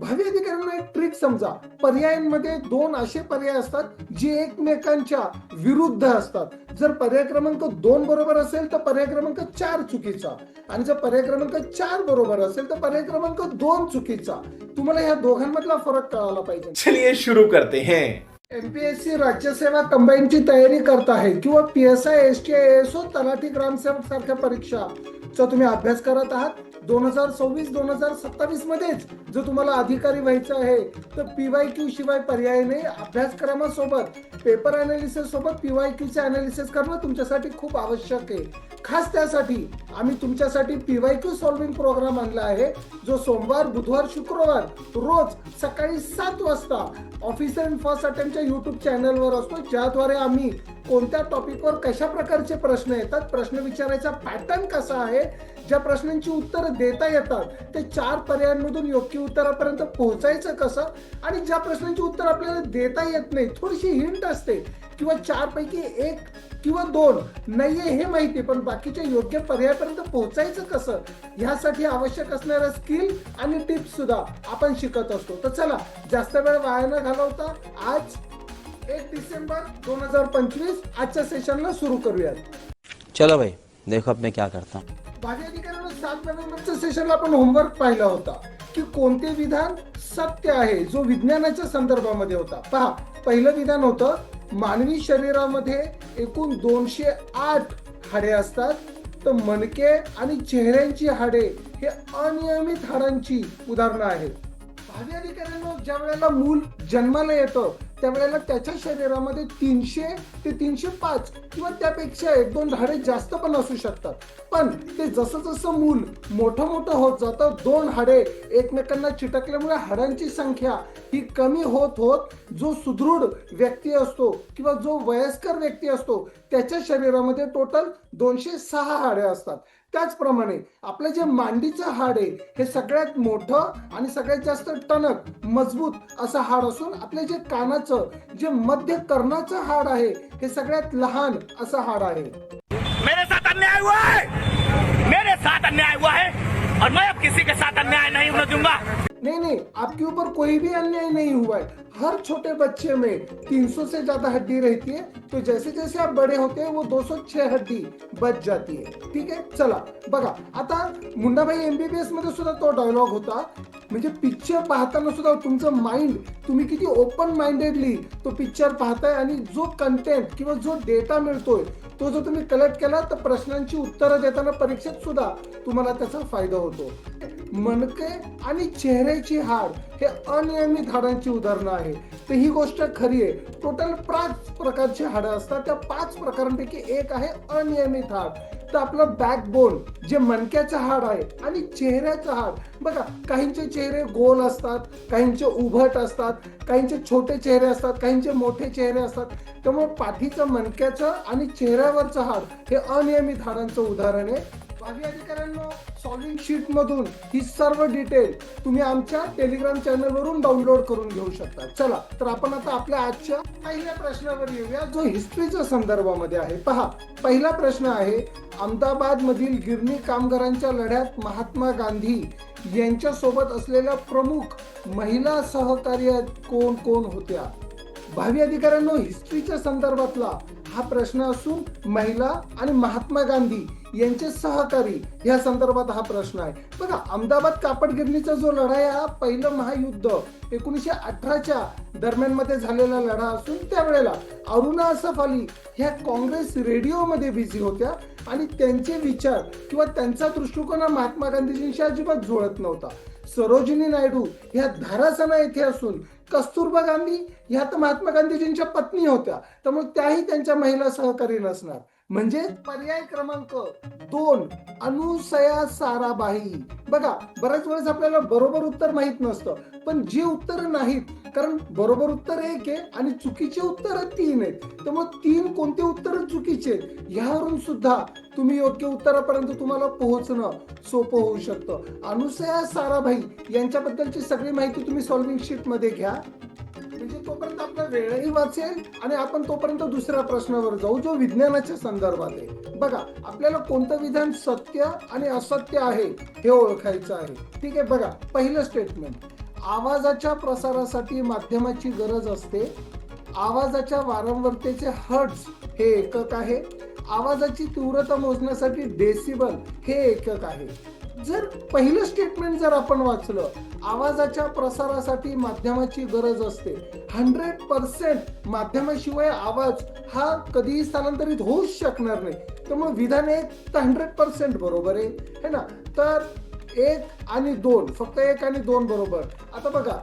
भावी अधिकाऱ्यांना एक ट्रिक समजा. पर्यायांमध्ये दोन असे पर्याय असतात जे एकमेकांच्या विरुद्ध असतात. जर पर्याय क्रमांक दोन बरोबर असेल तर पर्याय क्रमांक चार चुकीचा. आणि जर पर्याय क्रमांक चार बरोबर असेल तर पर्याय क्रमांक दोन चुकीचा. तुम्हाला ह्या दोघांमधला फरक कळाला पाहिजे. चलिए शुरू करते हैं. एमपीएससी राज्यसेवा कंबाईनची तयारी करत आहे किंवा P S I S T I S O तलाठी ग्रामसेवक सारख्या परीक्षाचा तुम्ही अभ्यास करत आहात? दोन हजार सव्वीस दोन हजार सत्तावीस मध्येच जर तुम्हाला अधिकारी व्हायचं आहे तर पी वाय क्यू शिवाय पर्याय नाही. अभ्यासक्रमासोबत पेपर अनालिसिस सोबत पीवाय क्यूचे अनालिसिस करणं तुमच्यासाठी खूप आवश्यक आहे. खास त्यासाठी आम्ही तुमच्यासाठी पीवाय क्यू सॉल्विंग प्रोग्राम आणला आहे जो सोमवार बुधवार शुक्रवार रोज सकाळी सात वाजता ऑफिसर इन फर्स्ट आमच्या युट्यूब चॅनलवर असतो ज्याद्वारे आम्ही कोणत्या टॉपिकवर कशा प्रकारचे प्रश्न येतात प्रश्न विचारायचा पॅटर्न कसा आहे ज्या प्रश्नांची उत्तरं देता येतात ते चार पर्यायांमधून योग्य उत्तरापर्यंत पोहोचायचं कसं? आणि ज्या प्रश्नांची उत्तर आपल्याला देता येत नाही थोडीशी हिंट असते. किंवा चार पैकी एक किंवा दोन नाहीये हे माहिती पण बाकीच्या योग्य पर्यायापर्यंत पोहोचायचं कसं? ह्यासाठी आवश्यक असणाऱ्या स्किल आणि टिप्स सुद्धा आपण शिकत असतो. तर चला जास्त वेळ वाया न घालवता आज एक डिसेंबर दोन हजार पंचवीस आजच्या सेशनला सुरू करूयात. चलो भाई देखो अब मैं क्या करता हूँ. माझ्या सात नोव्हेंबरच्या सेशनला आपण होमवर्क पाहिला होता की कोणते विधान सत्य आहे जो विज्ञानाच्या संदर्भामध्ये होता. पहा पहिलं विधान होतं मानवी शरीरामध्ये एकूण दोनशे आठ हाडे असतात. तर मणके आणि चेहऱ्यांची हाडे हे अनियमित हाडांची उदाहरणं आहेत. भावी अधिकाऱ्यांना ज्या वेळेला मूल जन्माला येतं त्यावेळेला त्याच्या शरीरामध्ये तीनशे ते तीनशे पाच किंवा त्यापेक्षा एक दोन हाडे जास्त पण असू शकतात. पण ते जसं जसं मूल मोठं मोठं होत जातं दोन हाडे एकमेकांना चिटकल्यामुळे हाडांची संख्या ही कमी होत होत जो सुदृढ व्यक्ती असतो किंवा जो वयस्कर व्यक्ती असतो त्याच्या शरीरामध्ये टोटल दोनशे सहा हाडे असतात. त्याचप्रमाणे आपलं जे मांडीचं हाड आहे हे सगळ्यात मोठं आणि सगळ्यात जास्त टणक मजबूत असं हाड असून आपल्या जे कानाचं जे मध्य कर्णाचं हाड आहे हे सगळ्यात लहान असं हाड आहे. मेरे साथ अन्याय हुआ है! मेरे साथ अन्याय हुआ है! और मैं अब किसी के साथ अन्याय नहीं होने दूंगा। नहीं नहीं आपके ऊपर कोई भी अन्याय नहीं हुआ है। हर छोटे बच्चे में 300 से ज्यादा हड्डी रहती है तो जैसे जैसे आप बड़े होते हैं वो 206 हड्डी बच जाती है। ठीक है? चला बघा आता मुंडाबाई एमबीबीएसमध्ये सुद्धा तो डायलॉग होता। म्हणजे पिक्चर पाहताना सुद्धा तुमचं माइंड तुम्ही किती ओपन माइंडेडली तो पिक्चर पाहताय आणि जो कंटेंट किंवा जो डेटा मिळतोय तो जर तुम्ही कलेक्ट केला तर प्रश्नांची उत्तरं देताना परीक्षेत सुद्धा तुम्हाला त्याचा फायदा होतो. मणके आणि चेहऱ्याची हाड हे अनियमित हाडांची उदाहरणं आहे. तर ही गोष्ट खरी आहे. टोटल पाच प्रकारची हाडं असतात. त्या पाच प्रकारांपैकी एक आहे अनियमित हाड. तर आपलं बॅकबोन जे मणक्याचं हाड आहे आणि चेहऱ्याचं हाड. बघा काहींचे चेहरे गोल असतात काहींचे उभट असतात काहींचे छोटे चेहरे असतात काहींचे मोठे चेहरे असतात. त्यामुळे पाठीचं मणक्याचं आणि चेहऱ्यावरचं हाड हे अनियमित हाडांचं उदाहरण आहे. अधिकाऱ्यांनो सॉल्विंग शीट मधून ही सर्व डिटेल तुम्ही आमच्या टेलिग्राम चॅनल वरून डाउनलोड करून घेऊ शकता. चला तर आपण आता आपल्या आजच्या पहिल्या प्रश्नावर येऊया जो हिस्ट्रीच्या संदर्भामध्ये आहे. पहा पहिला प्रश्न आहे अहमदाबाद मधील गिरणी कामगारांच्या लढ्यात महात्मा गांधी यांच्या सोबत असलेल्या प्रमुख महिला सहकार्य कोण कोण होत्या? भावी अधिकाऱ्यांनो हिस्ट्रीच्या संदर्भातला हा प्रश्न असून महिला आणि महात्मा गांधी यांचे सहकारी या संदर्भात हा प्रश्न आहे. बघा अहमदाबाद कापड गिरणीचा जो लढा आहे हा पहिलं महायुद्ध एकोणीसशे अठराच्या दरम्यानमध्ये झालेला लढा असून त्यावेळेला अरुणा असफ अली ह्या काँग्रेस रेडिओमध्ये बिझी होत्या आणि त्यांचे विचार किंवा त्यांचा दृष्टिकोन हा महात्मा गांधीजींशी अजिबात जुळत नव्हता. सरोजिनी नायडू ह्या धारासना येथे असून कस्तुरबा गांधी ह्या तर महात्मा गांधीजींच्या पत्नी होत्या. त्यामुळे त्याही त्यांच्या महिला सहकारी नसणार म्हणजे पर्याय क्रमांक दोन अनुसया साराबाई. बघा बऱ्याच वेळेस आपल्याला बरोबर उत्तर माहीत नसतं पण जे उत्तर नाहीत कारण बरोबर उत्तर एक आहे आणि चुकीचे उत्तर तीन आहेत. त्यामुळे तीन कोणते उत्तर चुकीचे ह्यावरून सुद्धा तुम्ही योग्य उत्तरापर्यंत तुम्हाला पोहोचणं सोपं होऊ शकतं. अनुसया साराभाई यांच्याबद्दलची सगळी माहिती तुम्ही सॉल्विंग शीटमध्ये घ्या. म्हणजे तोपर्यंत आपला वेळही वाचेल आणि आपण तोपर्यंत दुसऱ्या प्रश्नावर जाऊ जो विज्ञानाच्या संदर्भात आहे. बघा आपल्याला कोणतं विधान सत्य आणि असत्य आहे हे ओळखायचं आहे. ठीक आहे बघा पहिलं स्टेटमेंट आवाजाच्या प्रसारासाठी माध्यमाची गरज असते. आवाजाच्या वारंवारतेचे हर्ट्स हे एकक आहे. आवाजाची तीव्रता मोजण्यासाठी डेसिबल हे एकक आहे. जर पहिलं स्टेटमेंट जर आपण वाचलं आवाजाच्या प्रसारासाठी माध्यमाची गरज असते. हंड्रेड पर्सेंट माध्यमाशिवाय आवाज हा कधीही स्थलांतरित होऊच शकणार नाही. त्यामुळे विधान एक तर हंड्रेड पर्सेंट बरोबर आहे. है ना? तर एक आणि दोन फक्त एक आणि दोन बरोबर. आता बघा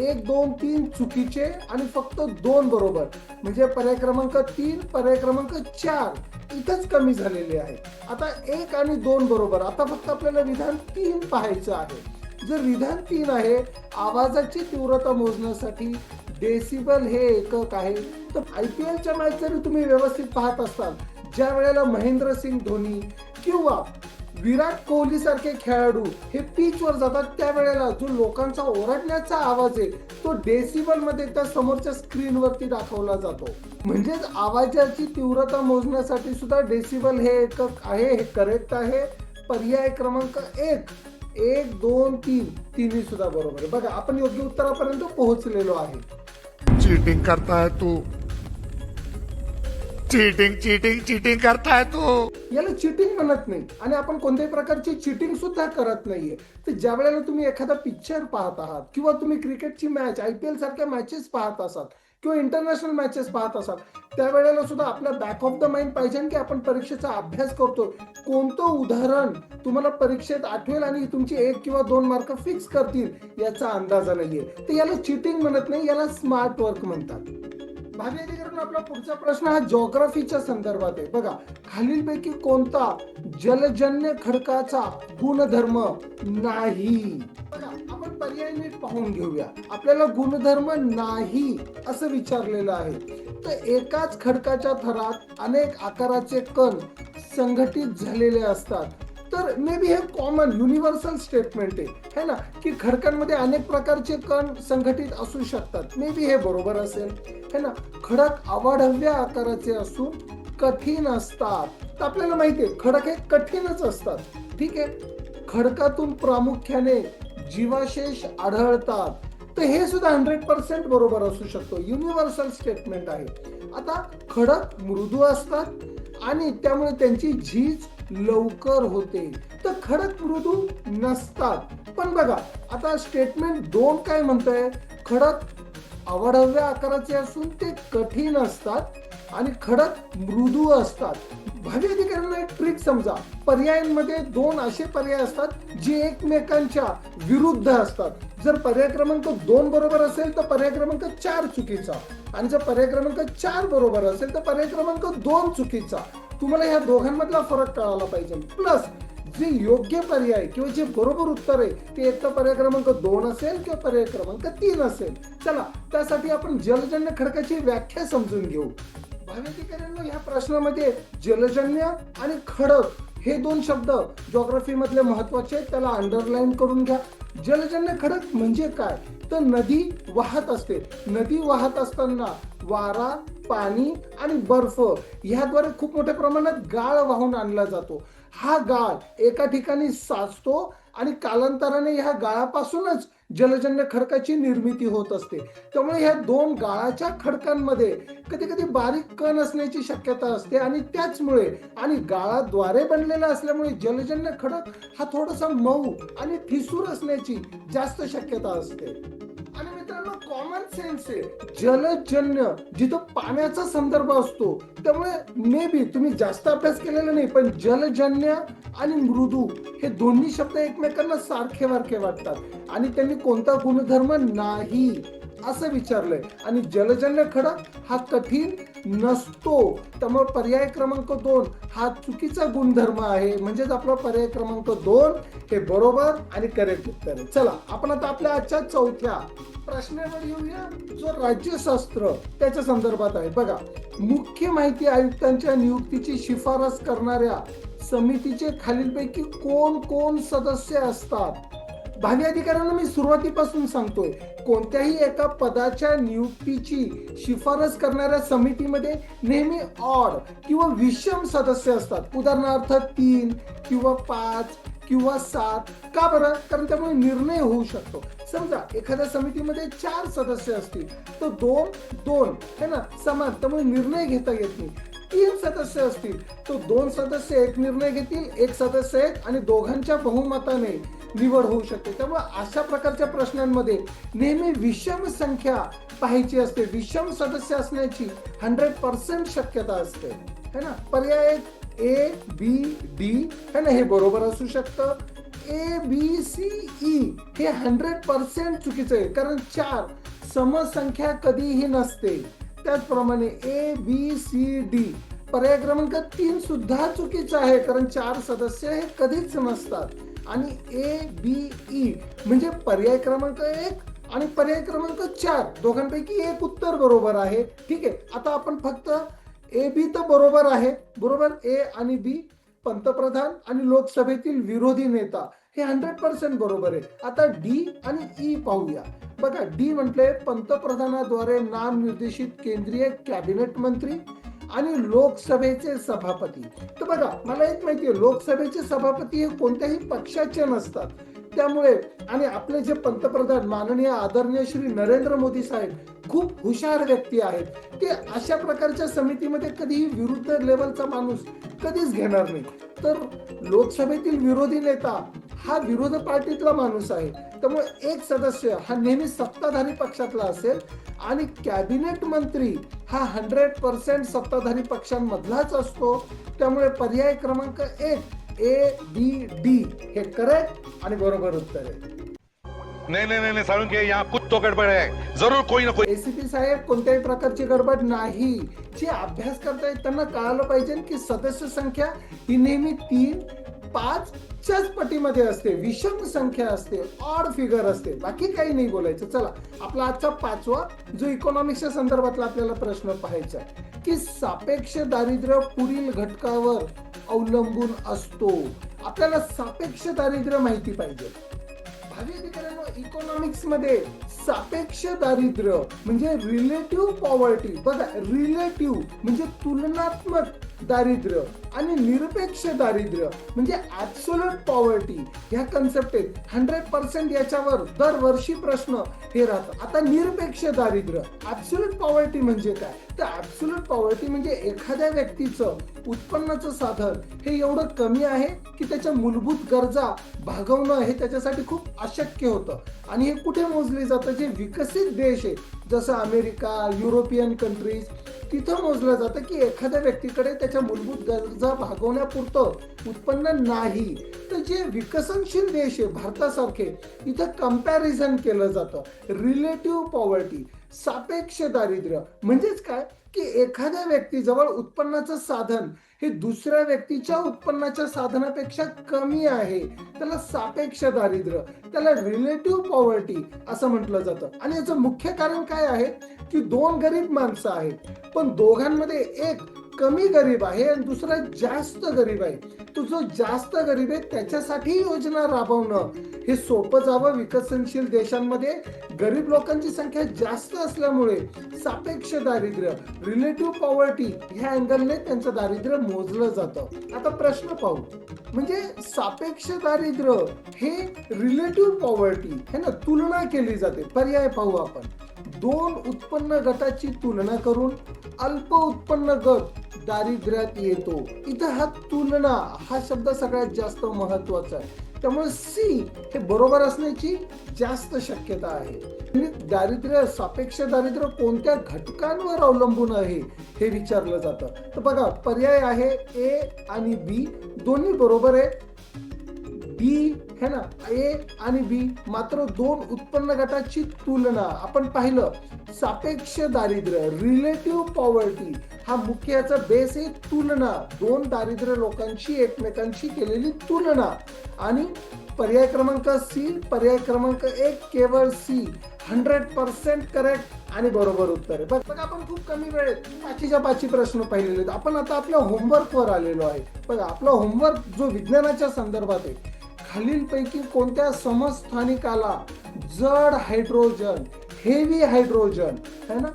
एक दोन तीन चुकीचे आणि फक्त दोन बरोबर. म्हणजे पर्याय क्रमांक तीन पर्याय क्रमांक चार इथंच कमी झालेले आहे. आता एक आणि दोन बरोबर. आता फक्त आपल्याला विधान तीन पाहायचं आहे. जर विधान तीन आहे आवाजाची तीव्रता मोजण्यासाठी डेसिबल हे एकक आहे. तर आय पी एलच्या मॅच जरी तुम्ही व्यवस्थित पाहत असाल ज्या वेळेला महेंद्रसिंग धोनी किंवा विराट कोहली सारखे खेळाडू हे पीच वर जातात त्यावेळेला जो लोकांचा ओरडण्याचा आवाज आहे तो डेसिबलमध्ये त्या समोरच्या स्क्रीन वरती दाखवला जातो. म्हणजेच आवाजाची तीव्रता मोजण्यासाठी सुद्धा डेसिबल हे एकक आहे हे करेक्ट आहे. पर्याय क्रमांक एक एक दोन तीन तिन्ही सुद्धा बरोबर आहे. बघा आपण योग्य उत्तरापर्यंत पोहोचलेलो आहे. चीटिंग करताय तू. चीटिंग चीटिंग चीटिंग करता है तू. याला चिटिंग म्हणत नाही. आणि आपण कोणत्याही प्रकारची चिटिंग सुद्धा करत नाहीये. तर ज्या वेळेला तुम्ही एखादा पिक्चर पाहत आहात किंवा तुम्ही क्रिकेटची मॅच आय पी एल सारख्या मॅचेस पाहत असाल किंवा इंटरनॅशनल मॅचेस पाहत असाल त्यावेळेला सुद्धा आपल्या बॅक ऑफ द माइंड पाहिजे की आपण परीक्षेचा अभ्यास करतो कोणतं उदाहरण तुम्हाला परीक्षेत आठवेल आणि तुमची एक किंवा दोन मार्क फिक्स करतील याचा अंदाजा नाहीये. तर याला चिटिंग म्हणत नाही याला स्मार्ट वर्क म्हणतात. भावी अधिकरण आपला पुढचा प्रश्न हा जॉग्राफीच्या संदर्भात आहे. बघा खालीलपैकी कोणता जलजन्य खडकाचा गुणधर्म नाही? बघा आपण पर्याय नीट पाहून घेऊया. आपल्याला गुणधर्म नाही असं विचारलेलं आहे. तर एकाच खडकाच्या थरात अनेक आकाराचे कण संघटित झालेले असतात. तर मे बी हे कॉमन युनिव्हर्सल स्टेटमेंट आहे. है ना? की खडकांमध्ये अनेक प्रकारचे कण संघटित असू शकतात. मे बी हे बरोबर असेल. है ना? खडक आवाढव्य आकाराचे असून कठीण असतात. तर आपल्याला माहिती आहे खडक हे कठीणच असतात. ठीक आहे? खडकातून प्रामुख्याने जीवाशेष आढळतात. तर हे सुद्धा हंड्रेड पर्सेंट बरोबर असू शकतो. युनिव्हर्सल स्टेटमेंट आहे. आता खडक मृदू असतात आणि त्यामुळे त्यांची झीज लवकर होते. तर खडक मृदू नसतात. पण बघा आता स्टेटमेंट दोन काय म्हणतंय? खडक आवडव्या आकाराचे असून ते कठीण असतात. आणि खडक मृदू असतात. भावी अधिकाऱ्यांना एक ट्रिक समजा. पर्यायांमध्ये दोन असे पर्याय असतात जे एकमेकांच्या विरुद्ध असतात. जर पर्याय क्रमांक दोन बरोबर असेल तर पर्याय क्रमांक चार चुकीचा. आणि जर पर्याय क्रमांक चार बरोबर असेल तर पर्याय क्रमांक दोन चुकीचा. तुम्हाला ह्या दोघांमधला फरक कळाला पाहिजे. प्लस जे योग्य पर्याय किंवा जे बरोबर उत्तर आहे ते एक तर पर्याय क्रमांक दोन असेल किंवा पर्याय क्रमांक तीन असेल. चला त्यासाठी आपण जलजन्य खडकाची व्याख्या समजून घेऊ. भावेतिकरांनो ह्या प्रश्नामध्ये जलजन्य आणि खडक हे दोन शब्द जॉग्राफी मधले महत्त्वाचे आहेत त्याला अंडरलाईन करून घ्या. जलजन्य खडक म्हणजे काय? तर नदी वाहत असते. नदी वाहत असताना वारा पाणी आणि बर्फ ह्याद्वारे खूप मोठ्या प्रमाणात गाळ वाहून आणला जातो. हा गाळ एका ठिकाणी साचतो आणि कालांतराने ह्या गाळापासूनच जलजन्य खडकाची निर्मिती होत असते. त्यामुळे ह्या दोन गाळाच्या खडकांमध्ये कधी कधी बारीक कण असण्याची शक्यता असते आणि त्याचमुळे आणि गाळाद्वारे बनलेला असल्यामुळे जलजन्य खडक हा थोडासा मऊ आणि ठिसूर असण्याची जास्त शक्यता असते. आणि मित्रांनो कॉमन सेन्स आहे. जलजन्य जिथं पाण्याचा संदर्भ असतो त्यामुळे मे बी तुम्ही जास्त अभ्यास केलेला नाही पण जलजन्य आणि मृदू हे दोन्ही शब्द एकमेकांना सारखे वारखे वाटतात. आणि त्यांनी कोणता गुणधर्म नाही असं विचारलंय. आणि जलजन्य खडक हा कठीण नसतो. त्यामुळे पर्याय क्रमांक दोन हा चुकीचा गुणधर्म आहे. म्हणजेच आपला पर्याय क्रमांक दोन हे बरोबर आणि करेक्ट उत्तर आहे. चला आपण आता आपल्या आजच्या चौथ्या प्रश्नावर येऊया. जो राज्यशास्त्र त्याच्या संदर्भात आहे. बघा मुख्य माहिती आयुक्तांच्या नियुक्तीची शिफारस करणाऱ्या समितीचे खालीलपैकी कोण कोण सदस्य असतात? भावी अधिकाऱ्यांना मी सुरुवातीपासून सांगतोय कोणत्याही एका पदाच्या नियुक्तीची शिफारस करणाऱ्या समितीमध्ये नेहमी ऑड किंवा विषम सदस्य असतात. उदाहरणार्थ तीन किंवा पाच किंवा सात. का बरं? कारण त्यामुळे निर्णय होऊ शकतो. समजा एखाद्या समितीमध्ये चार सदस्य असतील तर दोन दोन है ना? समान. त्यामुळे निर्णय घेता येत नाही. तीन सदस्य असतील. तो दोन सदस्य एक निर्णय घेतील एक सदस्य एक आणि दोघांच्या बहुमताने निवड होऊ शकते. त्यामुळे अशा प्रकारच्या प्रश्नांमध्ये नेहमी विषम संख्या पाहायची असते. विषम सदस्य असण्याची हंड्रेड पर्सेंट शक्यता असते. है ना? पर्याय ए बी डी है ना? हे बरोबर असू शकतं. ए बी सी ई हे हंड्रेड पर्सेंट चुकीचं आहे. कारण चार समसंख्या कधीही नसते. त्याचप्रमाणे ए बी सी डी पर्याय क्रमांक तीन सुद्धा चुकीचा आहे कारण चार सदस्य हे कधीच नसतात. आणि ए बी ई म्हणजे पर्याय क्रमांक एक आणि पर्याय क्रमांक चार. दोघांपैकी एक उत्तर बरोबर आहे. ठीक आहे आता आपण फक्त ए बी तर बरोबर आहे. बरोबर ए आणि बी पंतप्रधान आणि लोकसभेतील विरोधी नेता. हे हंड्रेड पर्सेंट बरोबर आहे. आता डी आणि ई पाहूया. बघा डी म्हटले पंतप्रधानाद्वारे नाम निर्देशित केंद्रीय कॅबिनेट मंत्री आणि लोकसभेचे सभापती. तर बघा मला एक माहिती आहे लोकसभेचे सभापती हे कोणत्याही पक्षाचे नसतात. त्यामुळे आणि आपले जे पंतप्रधान माननीय आदरणीय श्री नरेंद्र मोदी साहेब खूप हुशार व्यक्ती आहेत. ते अशा प्रकारच्या समितीमध्ये कधीही विरुद्ध लेवलचा माणूस कधीच घेणार नाही. तर लोकसभेतील विरोधी नेता हा विरोध पार्टीतला माणूस आहे. त्यामुळे एक सदस्य हा नेहमी सत्ताधारी पक्षातला असेल आणि कॅबिनेट मंत्री हा हंड्रेड पर्सेंट सत्ताधारी पक्षांमधलाच असतो. त्यामुळे पर्याय क्रमांक एक ए बी डी हे करेक्ट आणि बरोबर उत्तर आहे. नहीं नहीं नहीं सारुण यहाँ कुछ तो गड़बड़ है जरूर कोई ना कोई एसीपी साहेब कोणत्याही प्रकारची गडबड नाही. जे अभ्यास करतायत त्यांना कळालं पाहिजे की सदस्य संख्या ही नेहमी तीन पाच च्याच पटीमध्ये असते विषम संख्या असते ऑड फिगर असते. बाकी काही नाही बोलायचं. चला आपला आजचा पाचवा जो इकॉनॉमिक्सच्या संदर्भातला आपल्याला प्रश्न पाहायचा की सापेक्ष दारिद्र्य पुढील घटकावर अवलंबून असतो. आपल्याला सापेक्ष दारिद्र्य माहिती पाहिजे. इकॉनॉमिक्समध्ये सापेक्ष दारिद्र्य म्हणजे रिलेटिव्ह पॉवर्टी बघा रिलेटिव्ह म्हणजे तुलनात्मक. दारिद्र्य आणि निरपेक्ष दारिद्र्य म्हणजे ऍब्सोल्यूट पॉवर्टी ह्या कन्सेप्ट आहेत. हंड्रेड पर्सेंट याच्यावर दरवर्षी प्रश्न हे राहतात. आता निरपेक्ष दारिद्र्य ऍब्सोल्यूट पॉवर्टी म्हणजे काय? तर ऍब्सोल्यूट पॉवर्टी म्हणजे एखाद्या व्यक्तीचं उत्पन्नाचं साधन हे एवढं कमी आहे की त्याच्या मूलभूत गरजा भागवणं हे त्याच्यासाठी खूप अशक्य होतं. आणि हे कुठे मोजले जातं? जे विकसित देश आहे जसं अमेरिका युरोपियन कंट्रीज तिथं मोजलं जातं की एखाद्या व्यक्तीकडे त्याच्या मूलभूत गरजा भागवण्यापुरतं उत्पन्न नाही. तर जे विकसनशील देश आहे भारतासारखे इथं कंपॅरिझन केलं जातं. रिलेटिव्ह पॉवर्टी सापेक्ष दारिद्र्य. म्हणजेच काय? की एखाद्या व्यक्तीजवळ उत्पन्नाचं साधन हे दुसऱ्या व्यक्तीच्या उत्पन्नाच्या साधनापेक्षा कमी आहे. त्याला सापेक्ष दारिद्र्य त्याला रिलेटिव्ह पॉवर्टी असं म्हटलं जातं. आणि याचं मुख्य कारण काय आहे? की दोन गरीब माणसं आहेत. पण दोघांमध्ये एक कमी गरीब आहे आणि दुसरा जास्त गरीब आहे. तो जो जास्त गरीब आहे त्याच्यासाठी योजना राबवणं. हे सोपं जावं विकसनशील देशांमध्ये. गरीब लोकांची संख्या जास्त असल्यामुळे सापेक्ष दारिद्र्य रिलेटिव्ह पॉवर्टी ह्या अँगलने त्यांचं दारिद्र्य मोजलं जातं. आता प्रश्न पाहू. म्हणजे सापेक्ष दारिद्र्य हे रिलेटिव्ह पॉवर्टी हे ना तुलना केली जाते. पर्याय पाहू आपण. दोन उत्पन्न गटाची तुलना करून अल्प उत्पन्न गट दारिद्र्यात येतो. इथं हा तुलना हा शब्द सगळ्यात जास्त महत्त्वाचा आहे. त्यामुळे सी हे बरोबर असण्याची जास्त शक्यता आहे. म्हणजे दारिद्र्य सापेक्ष दारिद्र्य कोणत्या घटकांवर अवलंबून आहे हे विचारलं जातं. तर बघा पर्याय आहे ए आणि बी दोन्ही बरोबर आहे. बी है ना ए आणि बी मात्र दोन उत्पन्न गटाची तुलना. आपण पाहिलं सापेक्ष दारिद्र्य रिलेटिव्ह पॉवर्टी हा मुख्य याचा बेस आहे तुलना. दोन दारिद्र्य लोकांची एकमेकांशी केलेली तुलना. आणि पर्याय क्रमांक सी पर्याय क्रमांक एक केवळ सी हंड्रेड पर्सेंट करेक्ट आणि बरोबर उत्तर आहे. बघ बघा आपण खूप कमी वेळेत पाचीच्या पाची प्रश्न पाहिलेले आहेत. आपण आता आपल्या होमवर्कवर आलेलो आहे. बघा आपला होमवर्क जो विज्ञानाच्या संदर्भात आहे खालीलपैकी कोणत्या समस्थानिकाला जड हायड्रोजन हेवी हायड्रोजन है ना?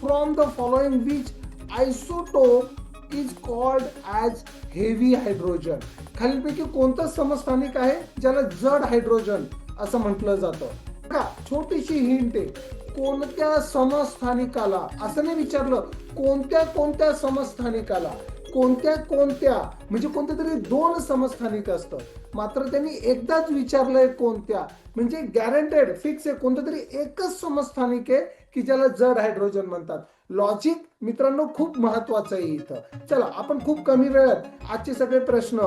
From the following which isotope is called as heavy hydrogen खालीलपैकी कोणतं समस्थानिक आहे ज्याला जड हायड्रोजन असं म्हटलं जातं? का छोटीशी हिंट आहे. कोणत्या समस्थानिकाला असं नाही विचारलं कोणत्या कोणत्या समस्थानिकाला कोणत्या कोणत्या म्हणजे कोणत्या तरी दोन समस्थानिक असतं. मात्र त्यांनी एकदाच विचारलंय कोणत्या म्हणजे गॅरंटेड फिक्स आहे कोणतं तरी एकच समस्थानिक आहे की ज्याला जड हायड्रोजन म्हणतात. लॉजिक मित्रांनो खूप महत्वाचं आहे इथं. चला आपण खूप कमी वेळात आजचे सगळे प्रश्न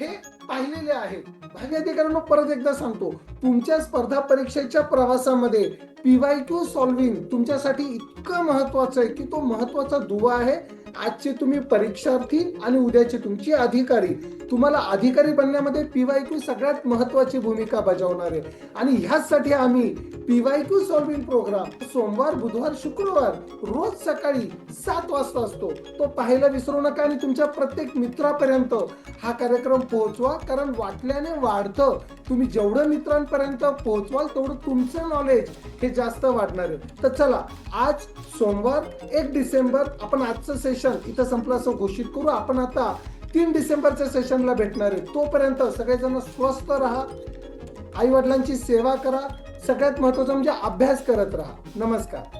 हे पाहिलेले आहेत. भावी परत एकदा सांगतो तुमच्या स्पर्धा परीक्षेच्या प्रवासामध्ये पीवाय क्यू सॉल्विंग तुमच्यासाठी इतकं महत्वाचं आहे की तो महत्त्वाचा दुवा आहे. आजचे तुम्ही परीक्षार्थी आणि उद्याचे तुमची अधिकारी. तुम्हाला अधिकारी बनण्यामध्ये पीवाय क्यू सगळ्यात महत्वाची भूमिका बजावणार आहे. आणि ह्याचसाठी आम्ही पीवाय क्यू सॉल्विंग प्रोग्राम सोमवार बुधवार शुक्रवार रोज सकाळी सात वाजता असतो. तो पाहायला विसरू नका आणि तुमच्या प्रत्येक मित्रापर्यंत हा कार्यक्रम पोहोचवा कारण वाटल्याने वाढतं. तुम्ही जेवढं मित्रांपर्यंत पोहोचवाल तेवढं तुमचं नॉलेज हे जास्त वाढणार आहे. तर चला आज सोमवार एक डिसेंबर आपण आजचं सेशन इथं संपलं असं घोषित करू. आपण आता तीन डिसेंबरच्या सेशनला भेटणार आहे. तोपर्यंत सगळेजण स्वस्थ राहा. आई वडिलांची सेवा करा. सगळ्यात महत्वाचं म्हणजे अभ्यास करत राहा. नमस्कार.